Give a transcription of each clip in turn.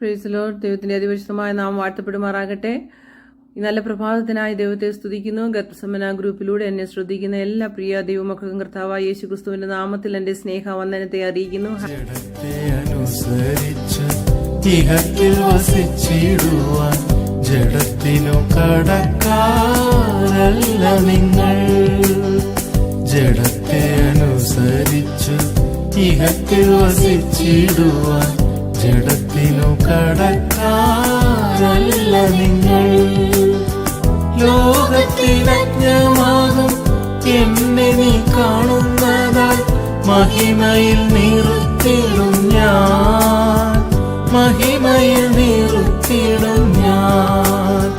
പ്രൈസലോ ദൈവത്തിന്റെ അതിപരിശുദ്ധമായ നാം വാഴ്ത്തപ്പെടുമാറാകട്ടെ. ഈ നല്ല പ്രഭാതത്തിനായി ദൈവത്തെ സ്തുതിക്കുന്നു. ഗർഭസമന ഗ്രൂപ്പിലൂടെ എന്നെ ശ്രദ്ധിക്കുന്ന എല്ലാ പ്രിയ ദൈവമക്കളും കർത്താവായ യേശു ക്രിസ്തുവിന്റെ നാമത്തിൽ എന്റെ സ്നേഹ വന്ദനത്തെ അറിയിക്കുന്നു നിങ്ങൾ. ജഡത്തെ അനുസരിച്ച് ഇഹത്തിൽ വസിച്ചിടുവാൻ ജഡത്തിനു കടക്കാരല്ല നിങ്ങൾ. ലോകത്തിനജ്ഞമാകും എന്നെ നീ കാണുന്നതാൽ മഹിമയിൽ നിർത്തിടും ഞാൻ. മഹിമയിൽ നിർത്തിടും ഞാൻ.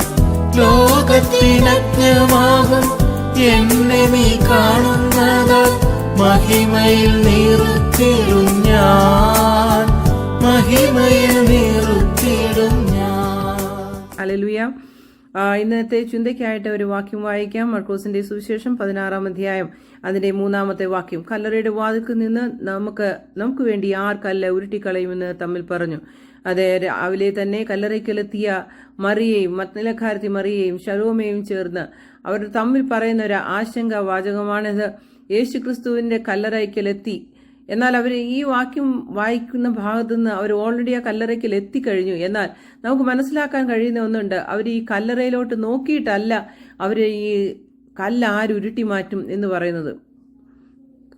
ലോകത്തിനജ്ഞമാകും എന്നെ നീ കാണുന്നതാൽ മഹിമയിൽ നിർത്തിടും ഞാൻ. അലലുയ ഇന്നത്തെ ചിന്തയ്ക്കായിട്ട് ഒരു വാക്യം വായിക്കാം. മർക്കോസിന്റെ സുവിശേഷം പതിനാറാം അധ്യായം അതിന്റെ മൂന്നാമത്തെ വാക്യം. കല്ലറയുടെ വാതിൽക്ക് നിന്ന് നമുക്ക് നമുക്ക് വേണ്ടി ആർ കല്ല് ഉരുട്ടിക്കളയുമെന്ന് തമ്മിൽ പറഞ്ഞു. അതെ രാവിലെ തന്നെ കല്ലറയ്ക്കലെത്തിയ മറിയയും മത്നിലക്കാരത്തി മറിയയും ശരോമയും ചേർന്ന് അവർ തമ്മിൽ പറയുന്ന ഒരു ആശങ്ക വാചകമാണിത് യേശു ക്രിസ്തുവിന്റെ കല്ലറയ്ക്കലെത്തി. എന്നാൽ അവർ ഈ വാക്യം വായിക്കുന്ന ഭാഗത്തു നിന്ന് അവർ ഓൾറെഡി ആ കല്ലറയ്ക്കിൽ എത്തിക്കഴിഞ്ഞു. എന്നാൽ നമുക്ക് മനസ്സിലാക്കാൻ കഴിയുന്ന ഒന്നുണ്ട്. അവർ ഈ കല്ലറയിലോട്ട് നോക്കിയിട്ടല്ല അവർ ഈ കല്ല് ആരുരുട്ടി മാറ്റും എന്ന് പറയുന്നത്.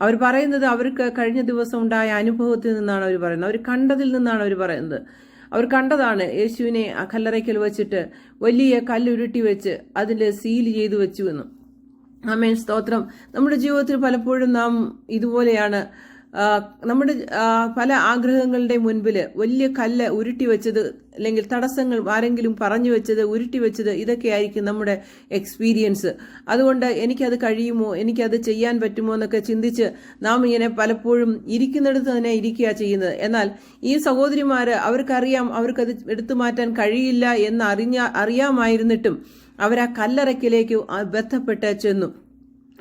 അവർ പറയുന്നത് അവർക്ക് കഴിഞ്ഞ ദിവസം ഉണ്ടായ അനുഭവത്തിൽ നിന്നാണ് അവർ പറയുന്നത്. അവർ കണ്ടതിൽ നിന്നാണ് അവർ പറയുന്നത്. അവർ കണ്ടതാണ് യേശുവിനെ ആ കല്ലറയ്ക്കൽ വെച്ചിട്ട് വലിയ കല്ലുരുട്ടി വെച്ച് അതിൽ സീൽ ചെയ്തു വെച്ചു എന്നും. ആമേൻ. സ്തോത്രം. നമ്മുടെ ജീവിതത്തിൽ പലപ്പോഴും നാം ഇതുപോലെയാണ് നമ്മുടെ പല ആഗ്രഹങ്ങളുടെ മുൻപിൽ വലിയ കല്ല് ഉരുട്ടി വെച്ചത് അല്ലെങ്കിൽ തടസ്സങ്ങൾ ആരെങ്കിലും പറഞ്ഞു വെച്ചത് ഉരുട്ടി വെച്ചത് ഇതൊക്കെയായിരിക്കും നമ്മുടെ എക്സ്പീരിയൻസ് അതുകൊണ്ട് എനിക്കത് കഴിയുമോ? എനിക്കത് ചെയ്യാൻ പറ്റുമോ എന്നൊക്കെ ചിന്തിച്ച് നാം ഇങ്ങനെ പലപ്പോഴും ഇരിക്കുന്നിടത്ത് തന്നെ ഇരിക്കുക ചെയ്യുന്നത്. എന്നാൽ ഈ സഹോദരിമാര് അവർക്കറിയാം അവർക്കത് എടുത്തു മാറ്റാൻ കഴിയില്ല എന്ന് അറിഞ്ഞ അറിയാമായിരുന്നിട്ടും അവർ ആ കല്ലറയ്ക്കിലേക്ക് ബന്ധപ്പെട്ട് ചെന്നു.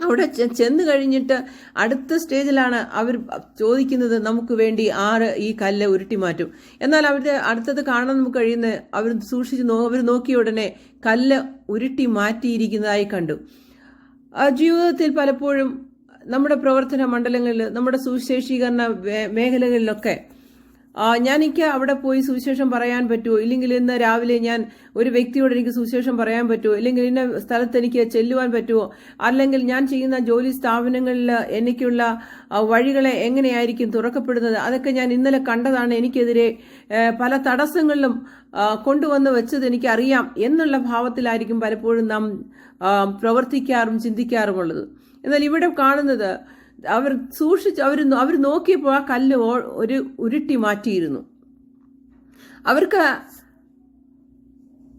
അവിടെ ചെന്ന് കഴിഞ്ഞിട്ട് അടുത്ത സ്റ്റേജിലാണ് അവർ ചോദിക്കുന്നത് നമുക്ക് വേണ്ടി ആറ് ഈ കല്ല് ഉരുട്ടി മാറ്റും. എന്നാൽ അവരുടെ അടുത്തത് കാണാൻ നമുക്ക് കഴിയുന്ന അവർ സൂക്ഷിച്ച് നോ അവർ നോക്കിയ ഉടനെ കല്ല് ഉരുട്ടി മാറ്റിയിരിക്കുന്നതായി കണ്ടു. ജീവിതത്തിൽ പലപ്പോഴും നമ്മുടെ പ്രവർത്തന മണ്ഡലങ്ങളിൽ നമ്മുടെ സുവിശേഷീകരണ മേഖലകളിലൊക്കെ ഞാൻ എനിക്ക് അവിടെ പോയി സുവിശേഷം പറയാൻ പറ്റുമോ ഇല്ലെങ്കിൽ ഇന്ന് രാവിലെ ഞാൻ ഒരു വ്യക്തിയോട് എനിക്ക് സുവിശേഷം പറയാൻ പറ്റുമോ ഇല്ലെങ്കിൽ ഇന്ന സ്ഥലത്ത് എനിക്ക് ചെല്ലുവാൻ പറ്റുമോ അല്ലെങ്കിൽ ഞാൻ ചെയ്യുന്ന ജോലി സ്ഥാപനങ്ങളിൽ എനിക്കുള്ള വഴികളെ എങ്ങനെയായിരിക്കും തുറക്കപ്പെടുന്നത്? അതൊക്കെ ഞാൻ ഇന്നലെ കണ്ടതാണ്. എനിക്കെതിരെ പല തടസ്സങ്ങളിലും കൊണ്ടുവന്ന് വെച്ചത് എനിക്കറിയാം എന്നുള്ള ഭാവത്തിലായിരിക്കും പലപ്പോഴും നാം പ്രവർത്തിക്കാറും ചിന്തിക്കാറുമുള്ളത്. എന്നാൽ ഇവിടെ കാണുന്നത് അവർ സൂക്ഷിച്ച് അവർ അവർ നോക്കിയപ്പോൾ ആ കല്ല് ഒരു ഉരുട്ടി മാറ്റിയിരുന്നു. അവർക്ക്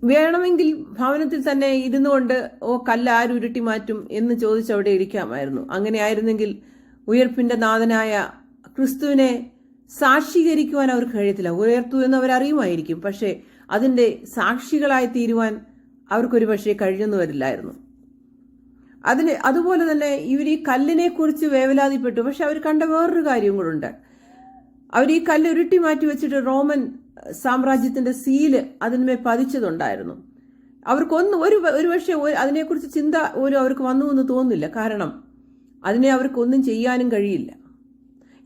വേണമെങ്കിൽ ഭവനത്തിൽ തന്നെ ഇരുന്നുകൊണ്ട് ഓ കല്ല് ആര് ഉരുട്ടി മാറ്റും? എന്ന് ചോദിച്ച് അവിടെ ഇരിക്കാമായിരുന്നു. അങ്ങനെ ആയിരുന്നെങ്കിൽ ഉയർപ്പിന്റെ നാഥനായ ക്രിസ്തുവിനെ സാക്ഷീകരിക്കുവാൻ അവർക്ക് കഴിയത്തില്ല. ഉയർത്തു എന്ന് അവരറിയുമായിരിക്കും പക്ഷേ അതിന്റെ സാക്ഷികളായി തീരുവാൻ അവർക്കൊരു പക്ഷേ കഴിഞ്ഞെന്ന് വരില്ലായിരുന്നു. അതിന് അതുപോലെ തന്നെ ഇവർ ഈ കല്ലിനെ കുറിച്ച് വേവലാതിപ്പെട്ടു. പക്ഷെ അവർ കണ്ട വേറൊരു കാര്യം കൂടെ അവർ ഈ കല്ല് ഉരുട്ടി മാറ്റി വെച്ചിട്ട് റോമൻ സാമ്രാജ്യത്തിന്റെ സീൽ അതിന്മേൽ പതിച്ചതുണ്ടായിരുന്നു. അവർക്കൊന്നും ഒരു ഒരു പക്ഷേ അതിനെക്കുറിച്ച് ചിന്ത ഒരു അവർക്ക് വന്നു എന്ന് തോന്നുന്നില്ല. കാരണം അതിനെ അവർക്കൊന്നും ചെയ്യാനും കഴിയില്ല.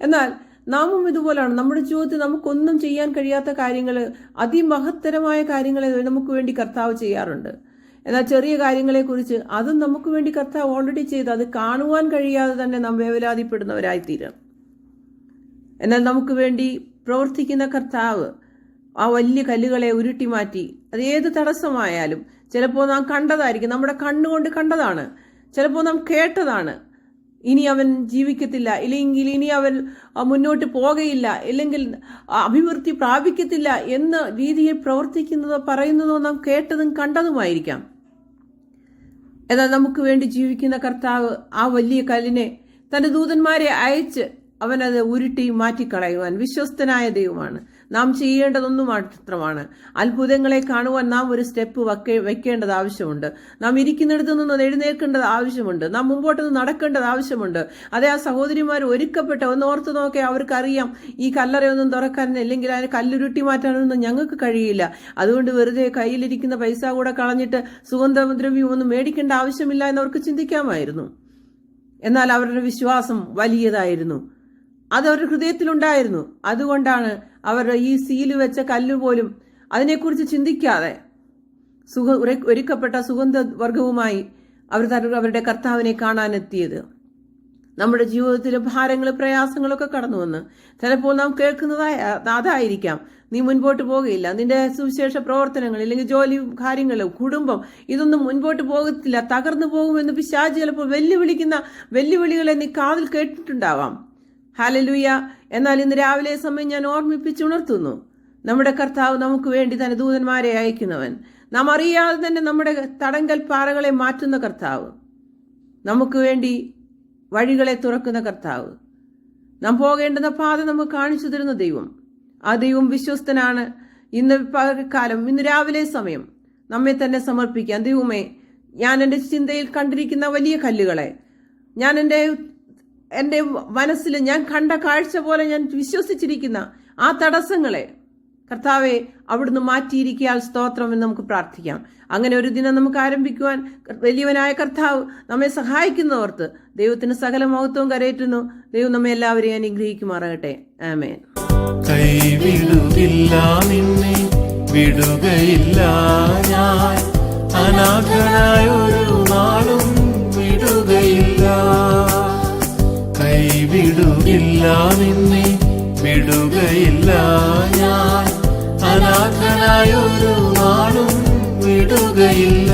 എന്നാൽ നാമും ഇതുപോലാണ്. നമ്മുടെ ജീവിതത്തിൽ നമുക്കൊന്നും ചെയ്യാൻ കഴിയാത്ത കാര്യങ്ങൾ അതിമഹത്തരമായ കാര്യങ്ങൾ നമുക്ക് വേണ്ടി കർത്താവ് ചെയ്യാറുണ്ട്. എന്നാൽ ചെറിയ കാര്യങ്ങളെക്കുറിച്ച് അതും നമുക്ക് വേണ്ടി കർത്താവ് ഓൾറെഡി ചെയ്ത് അത് കാണുവാൻ കഴിയാതെ തന്നെ നാം വേവലാതിപ്പെടുന്നവരായിത്തീരാം. എന്നാൽ നമുക്ക് വേണ്ടി പ്രവർത്തിക്കുന്ന കർത്താവ് ആ വലിയ കല്ലുകളെ ഉരുട്ടി മാറ്റി അത് ഏത് തടസ്സമായാലും ചിലപ്പോൾ നാം കണ്ടതായിരിക്കും നമ്മുടെ കണ്ണുകൊണ്ട് കണ്ടതാണ് ചിലപ്പോൾ നാം കേട്ടതാണ് ഇനി അവൻ ജീവിക്കത്തില്ല ഇല്ലെങ്കിൽ ഇനി അവൻ മുന്നോട്ട് പോകയില്ല ഇല്ലെങ്കിൽ അഭിവൃദ്ധി പ്രാപിക്കത്തില്ല എന്ന രീതിയിൽ പ്രവർത്തിക്കുന്നതോ പറയുന്നതോ നാം കേട്ടതും കണ്ടതുമായിരിക്കാം. എന്നാൽ നമുക്ക് വേണ്ടി ജീവിക്കുന്ന കർത്താവ് ആ വലിയ കല്ലിനെ തന്റെ ദൂതന്മാരെ അയച്ച് അവനത് ഉരുട്ടി മാറ്റിക്കളയുവാൻ വിശ്വസ്തനായ ദൈവമാണ്. നാം ചെയ്യേണ്ടതൊന്നും മാത്രമാണ് അത്ഭുതങ്ങളെ കാണുവാൻ നാം ഒരു സ്റ്റെപ്പ് വയ്ക്കേ വെക്കേണ്ടത് ആവശ്യമുണ്ട്. നാം ഇരിക്കുന്നിടത്ത് നിന്ന് എഴുന്നേൽക്കേണ്ടത് ആവശ്യമുണ്ട്. നാം മുമ്പോട്ട് നിന്ന് നടക്കേണ്ടത് ആവശ്യമുണ്ട്. അതേ ആ സഹോദരിമാർ ഒരുക്കപ്പെട്ട ഒന്ന് ഓർത്ത് നോക്കി അവർക്കറിയാം ഈ കല്ലറയൊന്നും തുറക്കാൻ അല്ലെങ്കിൽ അതിന് കല്ലുരുട്ടി മാറ്റാനൊന്നും ഞങ്ങൾക്ക് കഴിയില്ല. അതുകൊണ്ട് വെറുതെ കയ്യിലിരിക്കുന്ന പൈസ കൂടെ കളഞ്ഞിട്ട് സുഗന്ധദ്രവ്യം ഒന്നും മേടിക്കേണ്ട ആവശ്യമില്ല എന്നവർക്ക് ചിന്തിക്കാമായിരുന്നു. എന്നാൽ അവരുടെ വിശ്വാസം വലിയതായിരുന്നു. അത് അവരുടെ ഹൃദയത്തിലുണ്ടായിരുന്നു. അതുകൊണ്ടാണ് അവർ ഈ സീൽ വെച്ച കല്ല് പോലും അതിനെക്കുറിച്ച് ചിന്തിക്കാതെ സുഖ ഒരുക്കപ്പെട്ട ഒരുക്കപ്പെട്ട സുഗന്ധവർഗവുമായി അവർ അവരുടെ കർത്താവിനെ കാണാനെത്തിയത്. നമ്മുടെ ജീവിതത്തിലെ ഭാരങ്ങൾ പ്രയാസങ്ങളൊക്കെ കടന്നു വന്ന് ചിലപ്പോൾ നാം കേൾക്കുന്നതായ അതായിരിക്കാം. നീ മുൻപോട്ട് പോകുകയില്ല നിന്റെ സുവിശേഷ പ്രവർത്തനങ്ങൾ അല്ലെങ്കിൽ ജോലി കാര്യങ്ങൾ കുടുംബം ഇതൊന്നും മുൻപോട്ട് പോകത്തില്ല. തകർന്നു പോകുമെന്ന് പിശാജ് ചിലപ്പോൾ വെല്ലുവിളിക്കുന്ന വെല്ലുവിളികളെ നീ കാതിൽ കേട്ടിട്ടുണ്ടാവാം. ഹാലലുയ. എന്നാൽ ഇന്ന് രാവിലെ സമയം ഞാൻ ഓർമ്മിപ്പിച്ചുണർത്തുന്നു. നമ്മുടെ കർത്താവ് നമുക്ക് വേണ്ടി തന്നെ ദൂതന്മാരെ അയക്കുന്നവൻ. നാം അറിയാതെ തന്നെ നമ്മുടെ തടങ്കൽ പാറകളെ മാറ്റുന്ന കർത്താവ്. നമുക്ക് വേണ്ടി വഴികളെ തുറക്കുന്ന കർത്താവ്. നാം പോകേണ്ടുന്ന പാത നമുക്ക് കാണിച്ചു തരുന്ന ദൈവം. ആ ദൈവം വിശ്വസ്തനാണ്. ഇന്ന് കാലം ഇന്ന് രാവിലെ സമയം നമ്മെ തന്നെ സമർപ്പിക്കാൻ. ദൈവമേ ഞാൻ എന്റെ ചിന്തയിൽ കണ്ടിരിക്കുന്ന വലിയ കല്ലുകളെ ഞാൻ എന്റെ എന്റെ മനസ്സിൽ ഞാൻ കണ്ട കാഴ്ച പോലെ ഞാൻ വിശ്വസിച്ചിരിക്കുന്ന ആ തടസ്സങ്ങളെ കർത്താവെ അവിടുന്ന് മാറ്റിയിരിക്കാൻ സ്തോത്രം എന്ന് നമുക്ക് പ്രാർത്ഥിക്കാം. അങ്ങനെ ഒരു ദിനം നമുക്ക് ആരംഭിക്കുവാൻ വലിയവനായ കർത്താവ് നമ്മെ സഹായിക്കുന്നവർക്ക് ദൈവത്തിന് സകല മഹത്വവും കരയേറ്റുന്നു. ദൈവം നമ്മെ എല്ലാവരെയും അനുഗ്രഹിക്കുമാറാകട്ടെ. ആമേൻ. കൈവിടുകില്ല നിന്നെ ഞാൻ. അനാഥനായൊരു നാളും വിടുകയില്ല. കൈവിടുകില്ല നിന്നെ വിടുകയില്ല ഞാൻ. അനാഥനായൊരു നാളും വിടുകയില്ല.